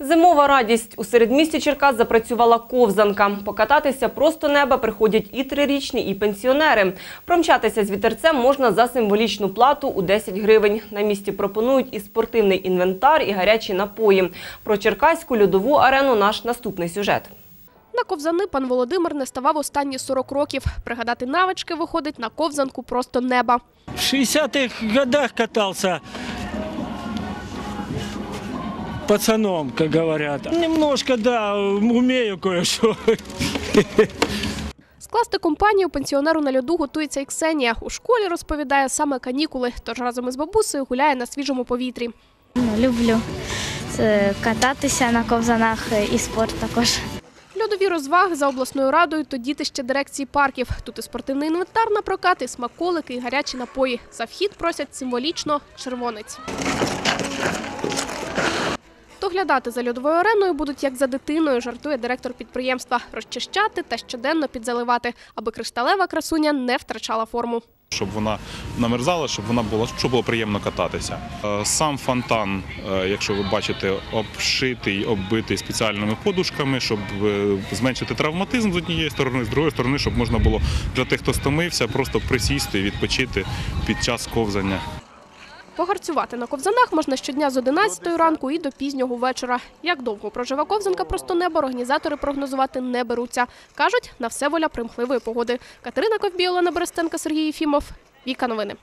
Зимова радість. У середмісті Черкас запрацювала ковзанка. Покататися просто неба приходять і трирічні, і пенсіонери. Промчатися з вітерцем можна за символічну плату у 10 гривень. На місці пропонують і спортивний інвентар, і гарячі напої. Про черкаську льодову арену наш наступний сюжет. На ковзани пан Володимир не ставав останні 40 років. Пригадати навички виходить на ковзанку просто неба. В 60-х годах катался пацаном, как говорят. Немножко, да, умею кое-что. Скласти компанію пенсіонеру на льоду готується і Ксенія. У школі розповідає саме канікули, тож разом із бабусею гуляє на свіжому повітрі. Люблю кататися на ковзанах і спорт також. Льодові розваги за обласною радою то дітище дирекції парків. Тут і спортивний інвентар на прокат, і смаколики, і гарячі напої. За вхід просять символічно червонець. Доглядати за льодовою ареною будуть як за дитиною, жартує директор підприємства. Розчищати та щоденно підзаливати, аби кришталева красуня не втрачала форму. щоб вона намерзала, щоб вона була щоб було приємно кататися. Е, Сам фонтан, е, якщо ви бачите, обшитий, оббитий спеціальними подушками, щоб е, зменшити травматизм з однієї сторони, з другої сторони, щоб можна було для тих, хто стомився, просто присісти і відпочити під час ковзання. Погарцювати на ковзанах можна щодня з 11 ранку і до пізнього вечора. Як довго проживе ковзанка просто небо, організатори прогнозувати не беруться. Кажуть, на все воля примхливої погоди. Катерина Ковбій, Олена Берестенка, Сергій Єфімов. Віка новини.